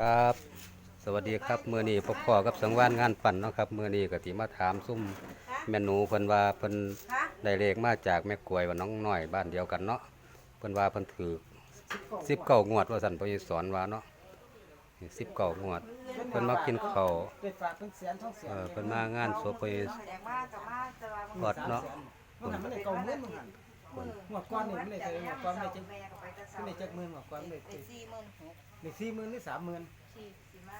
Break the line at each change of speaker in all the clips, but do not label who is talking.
ครับ สวัสดีครับมื้อนี้พบพ่อกับสังวานงานปั่นเนาะครับมื้อนี้ก็สิมาถามซุ่มแม่หนูเพิ่นว่าเพิ่นได้เลขมาจากแม่กล้วยว่าน้องน้อยบ้านเดียวกันเนาะเพิ่นว่าเพิ่นถือ19งวดว่าซั่นเพิ่นสิสอนว่าเนาะ19งวดเพิ่นมากินข้าว
ไปฝากเป็นแสนท่องแสน
เออเพิ่นมางานศพเพิ่น
แดงมากกับมากจะว่า
กอดเนาะ
มันหันมันได้เก่าหมื่นมันหันหัวก้อนนี่มันได้เท่าไหร่หัวก้อนมันได้จัก
แม่ก็ไปจะ
มันได้จักหมื่นหัวก้อนมันได้
ไอ้สี่หมื่นหก
ได้สี่หมื่นหรือสามหมื่น
สี่สี่มา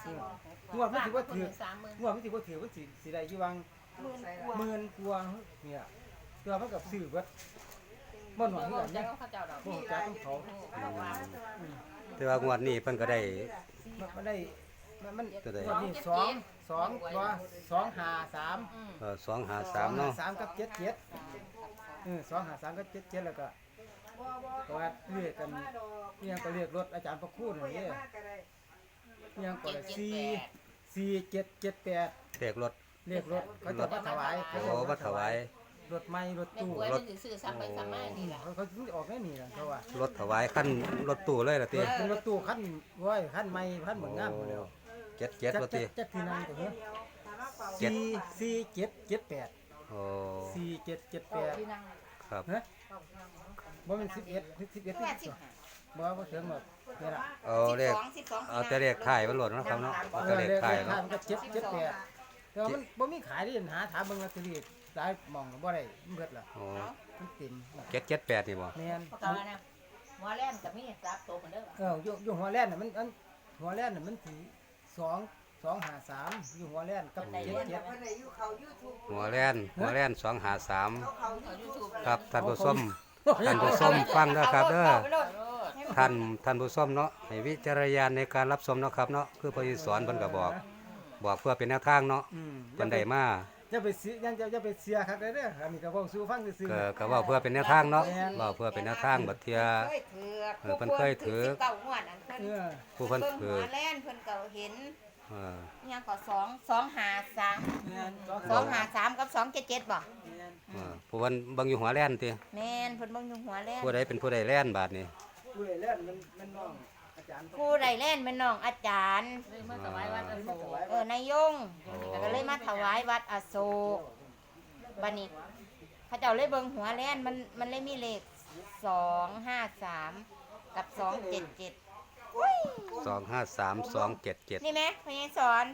หัวมันถือว่าถือ
สามหมื่น
หัวมันถือว่าถือว่าสิสิได้อยู่วัง
หมื่นกว่า
หมื่นกว่าเนี่ยตัวมันกับซื้อเบิดบ่หน่อย
เดี๋
คือ
ยว
กัน
จะ
เนี่ย
เขาเจ้าดอก
บ่ฮู้จักต้องเขา
แต่ว่างวดนี้เพิ่นก็ได้
มันมันได้มันมัน
ตัวใด
วันนี้สองสองตัวสองห้าสาม
เอ่อ253เนาะ
สามกับเจ็ดเจ็ด เออสองห้าสามกับเจ็ดเจ็ดแล้วก็ก็ว่าเรียกกันนี่ยังก็เรียกรถอาจารย์ประคุณนี่ยังก่อนเลยสี่สี่เจ็ดเจ็ดแปด
เลขรถ
เรียกรถเขาจะมาถวาย
โอ้มาถวาย
รถไม้รถ
แม่
ตู้
ป่วยมันถือซื้อซ้ำไปซ้ำมานี่แหละ
เขาเขาถึงออกแน่นี่นะเขาว่าร
ถถวายขั้นรถตู้เลยล่ะติ
เป็นรถตู้ขั้นร้อยขั้นไม้ขั้นเหมือนงามหมดแล้ว
เจ็ดเจ็ดว่าติ
จักที่นั่งตัวเนี้ย
เจ็ด
สี่สี่เจ็ดเจ็ดแปด
โอ้
สี่เจ็ดเจ็ดแปด
ที่นั่ง
ครับ
ฮะบ่เป็นสิบเอ็ดสิบเอ็ดสิบสองบ่บ่ถึงหรอกนี่ล่ะ
เอาเลข
สิบสอง
เอาแต่เลขถ่ายมันโหลดเนาะครับเนาะเอา
เอ
แต่
อ
เล
เล
ข
ข
ถ่าย
ท้าย
เนาะ
มันก็เจ็ดเจ็ดแปดแต่ว่ามันบ่มีขายที่หาถามเบิ่งลอตเตอรี่หลายหม่องก็บ่ได้มันเบิดล่ะ
โอ้
มันเต็ม
เจ็ดเจ็ดแปดนี่บ่
แม่น
ตอนนั้นหัวแล่นกับมีรับโตเหมือนเดิม
เอออยู่อยู่หัวแล่นน่ะมันอันหัวแล่นน่ะมันถือสอง สองหาสามอยู่หัวแล่นกับเจ็ดเจ็ด
เพิ่นได้อยู่เขายูทูบ
หัวแล่นหัวแล่นสองหาสาม
เขาเขายูทูบ
ครับท่านผู้ชมท่านผู้ชมฟังนะครับเด้อท่านท่านผู้ชมเนาะให้วิจารณญาณในการรับชมเนาะครับเนาะคือพระอิสอนเพิ่นก็บอก บอกเพื่อเป็นแนวทางเนาะ
อืม
เพิ่นได้มา
จะไปเสียยังจะจะไปเสียครับเด้ออันนี้ก็เว้าสู่ฟังซื่อ
ก็ก็เว้าเพื่อเป็นแนวทางเนาะเว้าเพื่อเป็นแนวทางบัดเทื่อ
เคยถือ
เออเพิ่นเคยถือ
เก่างวดอันเพิ่น
ๆเออ
ผู้เพิ่น
เบิ่ง
ถื
หั
อ
วแล่นเพิ่นก็เห็น
เออ
ยังก็สองสองหาสาม
แม่น
สองหาสามกับสองเจ็ดเจ็ดบ่
แม่น
เออผู้เพิ่นเบิ่งอยู่หัวแล่นติ
แม่นเพิ่นเบิ่งอยู่หัวแล่น
ผู้ใดเป็นผู้ใดแล่นบาดนี้
ผู้ใดแล่นมันมันน้องอาจารย์
ผู้ใดแล่นเป็นน้องอาจารย์
เลยเมื่อสมัยวันอโศก
เออนายยงแล้วก็เลยมาถวายวัดอโศกบัดนี้พระเจ้าเลยเบิ่งหัวแล่นมันมันเลยมีเลขสองห้าสามกับสองเจ็ดเจ็ด
สองห้าสามสองเจ็ดเจ็ด
นี่ไหมพยายสอน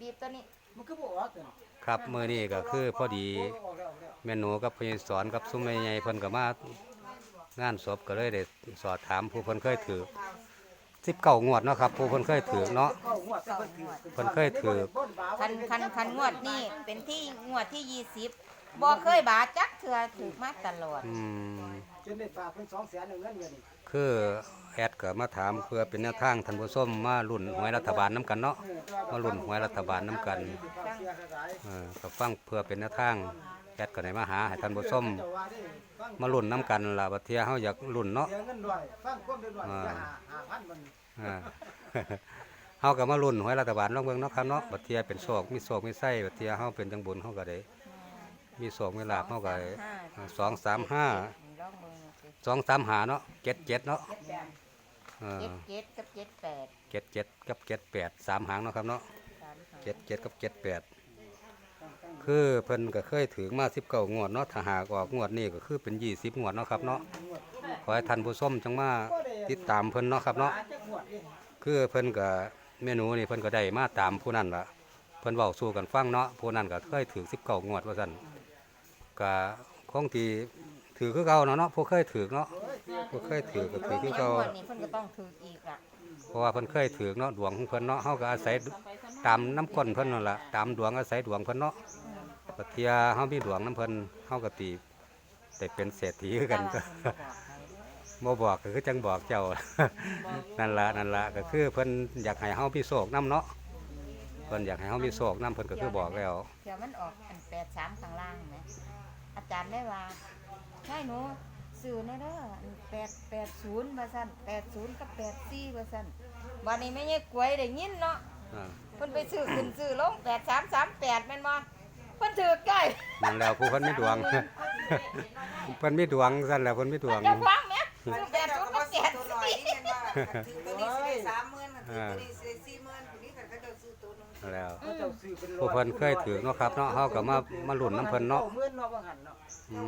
บีบตัวนี้
มันก็บ่ออกกัน
ครับมื้อนี้ก็คือพอดี
ออกแล้วออกแล้ว
แม่หนูกับพยสอนกับซุ้มใหญ่ๆเพิ่นก็มางานศพก็เลยได้สอบถามผู้เพิ่นเคยถือสิบเก้างวดเนาะครับผู้เพิ่นเคยถือเนาะ
เข้างวดแต่เพิ่นถือ
เพิ่นเคยถือ
คันคันคันงวดนี่เป็นที่งวดที่ยี่สิบบ่เคยบาจักเถื่อถือมาตลอด
อืม
จนได้ฝากเพิ่น200,000นึงเงินเดือนนี่
คือแอดก็มาถามเพื่อเป็นแนวทางท่านผู้ชมมาลุ้นหวยรัฐบาลน้กันเนาะ
เออแต่ว่า
มาลุ้นหวยรัฐบาลน้กัน
ฝากเสียหลาย
เออก็ฟังเพื่อเป็นแนวทางแอดก็ได้มาหาให้ท่านผู้ชม
เจ้าว่าได้ฟัง
มาลุ้นน้กันล่ะบัดเทียเฮาอยากลุ้นเนาะ
เสียเงินด้วยฟังควาเกิดมา
เฮาก็มาลุ้นหวยรัฐบาลลองเบิ่งเนาะครับเนาะบัดเทียเป็นโชคมีโชคมีไส้บัดเทียเฮาเป็นจังบุญเฮาก็ได้มีโชคมีลาภเฮาก็ได้สองสามห้า
สิ
สองสามหาเนาะเจ็ดเจ็ดเนาะเออ
เจ็ดเจ็ดกับเจ็ดแปด
เจ็ดเจ็ดกับเจ็ดแปดสามหางเนาะครับเนาะ
สามหาง
เจ็ดเจ็ดกับเจ็ดแปดคือเพิ่นก็เคยถือมาสิบเก้างวดเนาะถ้าหากออกงวดนี้ก็คือเป็นยี่สิบงวดเนาะครับเนาะขอให้ท่านผู้ชมจังมาติดตามเพิ่นเนาะครับเนาะ
อาจจะงวดเอง
คือเพิ่นก็เมนูนี่เพิ่นก็ได้มาตามผู้นั้นล่ะเพิ่นเว้าสู่กันฟังเนาะผู้นั้นก็เคยถือ19งวดว่าซั่นก็คงที่ ถือคือเก่าเนาะเนาะผู้เคยถือเนาะผู้เคยถือก็ถือคือเก่าง
วดนี้เพิ่นก็ต้องถืออีกอะ
เพราะว่าเพิ่นเคยถือเนาะดวงของเพิ่นเนาะเฮาก็อาศัยตามน้ำก้นเพิ่นนั่นล่ะตามดวงอาศัยดวงเพิ่นเนาะปฏิยาเฮามีดวงน้ำเพิ่นเฮาก็ตีได้เป็นเศรษฐีคือกันก็บ่บอกก็คือจังบอกเจ้านั่นละนั่นละก็คือเพิ่นอยากให้เฮามีโศกนํเนาะเพิ่นอยากให้เฮามีโศกนํเพิ่นก็คือบอกแล้ว
เดี๋ยวมันออกอันแปดสามข้างล่างไหม อาจารย์ได้ว่าใช่หนูสื่อแน่เด้ออันแปดแปดศูนย์ว่าซั่นแปดศูนย์กับแปดสี่ว่าซั่นวันนี้ไม่ใช่กล้วยได้ยินเนาะ
อ่า
เพิ่นไปซื้อขึ้นซื้อลงแปดสามสามแปดแม่นบ่เพิ่นถือใกล้
นั่นแล้วผู้เพิ่นมีดวง เพิ่นมีดวงซั่นแหล้วเพิ่นมีดวง
จะฟังไหมซื้อแปดศูนย์กับแปดสี่
โอ้ย
เอ่า
นี่ซื้อสี่หมื่นคนนี้
แล้ว
เขาเจ้าซื้อเป็นร้อย
ผู้เพิ่นเคยถือเนาะครับเนาะเฮาก็มามาลุ้นน้ำเพิ่นเนาะ
ก้หมื่นเนาะว่างั้นเนาะ
อื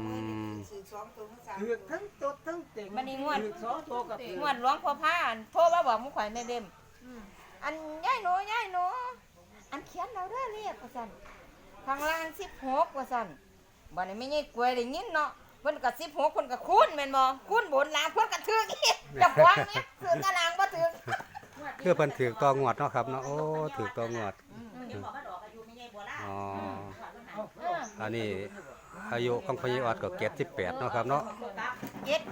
ม
ซื้อสองตัวสาม
ถือทั้งตดทั้งเต็ง
บัดนี้งวด
ถือสองตัวกับถือ
งวดหลวงพ่อพาอันโทรมาบอกมุข่อยแม่เบมอันยายหนูยายหนูอันเขียนเราเด้อเรียกว่าซั่นข้างล่าง16ว่าซั่นบัดนี้ไม่ใช่กล้วยได้ยินเนาะเพิ่นก็16เพิ่นก็คูณแม่นบ่คูณบนล่างเพิ่นก็ถึกอีกจะกวางเนี่ยซื้อตารางบ่ถึ ก
คือเพิ่นถือต่องวดเนาะครับเนาะโอ้ถือต่องวด
เห็นบอกว่าดอกอายุไม่ใช่บัวล่า
อ๋อ
เอา
เออ
อันนี้อายุของพญออดก็78เนาะครับเนาะ
เจ็ด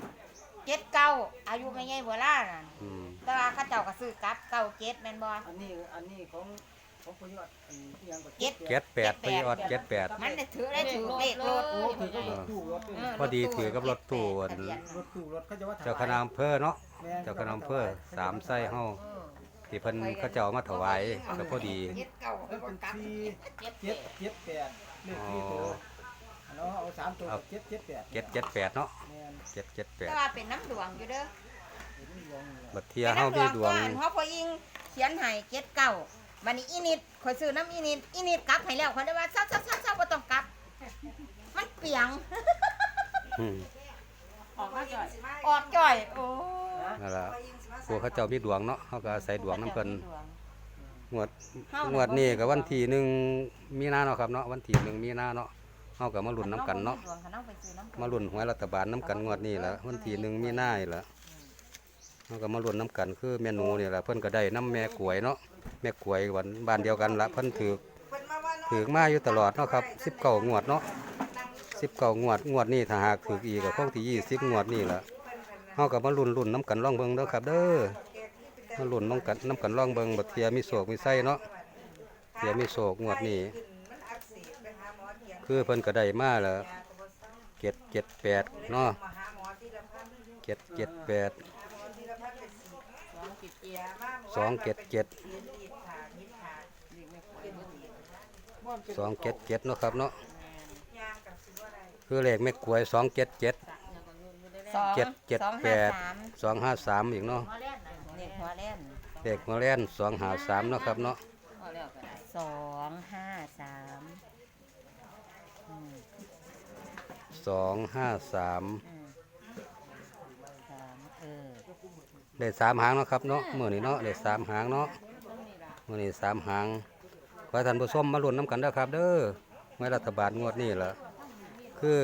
เจ็ดเก้าอายุไม่ใหญ่บ่ล่านั่น
อืม
แต่ว่าเขาเจ้าก็ซื้อกลับเก้าเจ็ดแม่นบ่
อันนี้อันนี้ของของพยอดอันนี้ที่ยังก็
เจ็ด
เจ็ดแปดพญออด78
มันได้ถือได้ถือเลขรถ
โอ้ถือก็รถตู้รถตู้
พอดีถือกับรถตู้อัน
รถตู้รถเขาจะว่าถวย
เจ้าคณะอำเภอเนาะ
แม่น
เจ้าคณะอำเภอสามไส้เฮา ที่เพิ่นเขาเจ้าเอามาถวายก็พอดี
เจ็ดเก้า
มันเป็นสี่
เจ็ด
เจ็ดเจ็ดแปดเลขที่ตัวอันเนาะเอาสามตัวเจ็ดเจ็ดแปด
เจ็ดเจ็ดแปดเนาะ
แม่น
เจ็ดเจ็ดแป
แต่
ด
ว่าเป็นน้ำดวงอยู่เด้อ
เห็นดวงนี่แหละ
บัดเทียเฮามีดวง
เป็นน้ำก่อนเพราะพอยิงเขียนให้เจ็ดเก้าบัดนี้อีนิดข่อยซื้อน้ำอีนิดอีนิดกลับให้แล้วเขาได้ว่าเช้าเช้าเช้าเช้าบ่ต้องกลับ มันเปียง
อืม
ออกมาจ่อย
ออกจ่อย โอ้
นั่นล่ะพว กเขาเจ้ามีดวงเนาะเฮาก็อาศัยดวงนํเพิ่น
ดวง
งวดงวดนี้ก็วันที่หนึ่งมีนาเนาะครับเนาะวันที่หนึ่งมีนาเนาะเฮาก็มาลุ้นนํกันเนาะ
ดวงเขาเอาไปซื้อน้ำ
มาลุ้นหวยรัฐบาลนํกันงวดนี้ล่ะวันที่หนึ่งมีนานี่ล่ะเฮาก็มาลุ้นนํกันคือแม่หนูนี่ล่ะเพิ่นก็ได้นํแม่กล้วยเนาะแม่กล้วยวันบ้านเดียวกันละเพิ่นถือถือมาอยู่ตลอดเนาะครับสิบเก้างวดเนาะสิบเก้างวดงวดนี้ถ้าหากถืออีกก็คงที่ยี่สิบงวดนี่แหละ เฮากับมาลุ้นลุ้นน้ำกันล่องเบิงเด้อครับ เด้อมาลุ้นน้ำกันน้ำกันล่องเบิงบัดเทียมีโศกมีไส้เนาะเทียมีโศกงวดนี้คือเพิ่นก็ได้มาแล้วเจ็ดเจ็ดแปดเนาะเจ็ดเจ็ดแปด
สองเจ็
ดเจ็ดสองเจ็ดเจ็ดเนาะครับเนาะคือเลขแม่กลวยสองเจ็ดเจ็ด
สอง
เจ็ดเจ็ด
สอง
แป
ห้า
ด
สาม
สองห้าสามอีกเนาะ
มาเล่นนะ
เด็กหัวเล่น
เด็กมาเล่นสองหาสามเนาะครับเนาะ
มาแล้วก็ได้
สองห้าสามอืม
สองห้าสาม
อืมสามเออ
ได้สามหางเนาะครับเนาะมื่อนี้เนาะได้สามหางเนาะมื่อนี้สามหางขอให้ท่านผู้ชมมาลุ้นน้ำกันเด้อครับ เด้อไม่รัฐบาลงวดนี้ล่ะคือ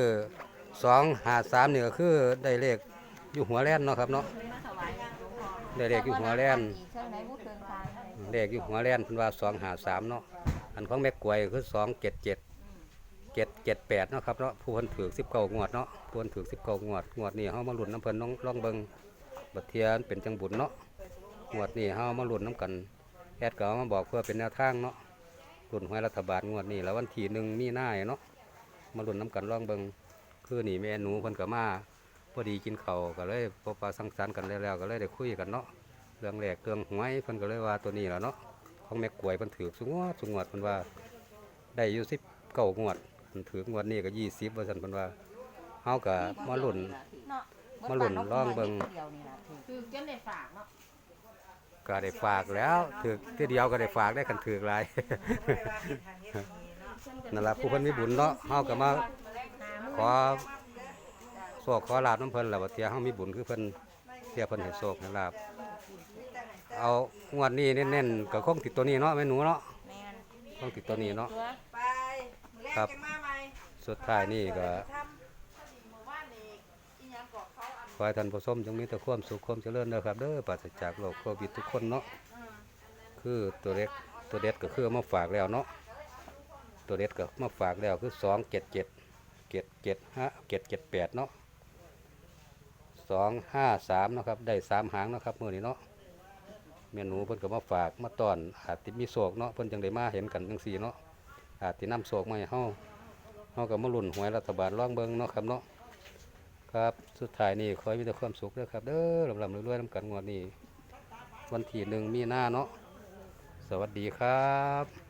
สองหาสามนี่ก็คือได้เลขอยู่หัวแล่นเนาะครับเนาะได้เลขอยู่หัวแล่น
เครื่องไหนเล
ขอยู่หัวแล่นเพิ่นว่าสองหาสามเนาะอันของแม่กวยคือสองเจ็ดเจ็ดเจ็ดเจ็ดแปดเนาะครับเนาะผู้เพิ่นถือสิบเก้างวดเนาะผู้เพิ่นถือสิบเก้างวดงวดนี้เฮามาลุ้นน้ำเพิ่นน้องลองเบิงบัดเทียนเป็นจังบุญเนาะงวดนี้เฮามาลุ้นน้ำกันแอดก็เอามาบอกเพื่อเป็นแนวทางเนาะลุ้นหวยรัฐบาลงวดนี้แล้ววันที่หนึ่งมีหนาเนาะมาลุ้นน้ำกันลองเบิง คือนี่แม่หนูเพิ่นก็มาพอดีกินข้าวก็เลยพบปะสังสรรค์กันแล้วๆก็เลยได้คุยกันเนาะเรื่องแรกเรื่องหวยเพิ่นก็เลยว่าตัวนี้แหละเนาะของแม่กวยเพิ่นถือสุงวดสุงวดเพิ่นว่าได้อยู่สิบเก้างวดเพิ่นถืองวดนี้ก็ยี่สิบว่าซั่นเพิ่นว่าเฮาก็มาลุ้น
เนาะ
มาลุ้นลองเบิ่ง
เดียวนี่ล่ะถูก
คือจนได้ฝากเนาะ
ก็ได้ฝากแล้วถือทีเดียวก็ได้ฝากได้กันถือหลาย นั่นล่ะผู้เพิ่นมีบุญเนาะเฮาก็มา ขอโชคขอลาบน้ำเพิ่นล่ะว่าเที่ยเฮามีบุญคือเพิ่นเที่ยเพิ่นให้โชคให้ลาบเอางวดนี้เน้นๆก็คงติดตัวนี้เนาะแม่หนูเนาะ
แม่น
คงติดตัวนี้เนาะ
ตัว
ไปมื้อแรก
ครับ
จะมาใหม่
สุดท้ายนี่ก็
ทำหมู่บ้านนี่อีหยังก็เขาอัน
ขอให้ท่านผู้ชมจงมีแต่ความสุขความเจริญนะครับเด้อปราศจากโรคโควิดทุกคนเนาะคือตัวเล็กตัวเด็ดก็คือเอามาฝากแล้วเนาะตัวเด็ดก็มาฝากแล้วคือสองเจ็ดเจ็ด เจ็ดเจ็ดห้าเจ็ดเจ็ดแปดเนาะสองห้าสามนะครับ ได้สามหางเนะครับมือนี้เนาะเมนูเพิ่นก็มาฝากมาตอน อาจติมีโศกเนาะเพิ่นจังได้มาเห็นกันจังสี่เนาะอาจตินำโศกมาให้เฮาเฮาก็มาลุ้นหวยรัฐบาลร่องเบิงเนาะครับเนาะครับสุดท้ายนี่ขอให้มีแต่ความสุขเด้อครับเด้อลำลำรวยๆน้ำกันงวดนี้วันที่หนึ่งมีหน้าเนาะสวัสดีครับ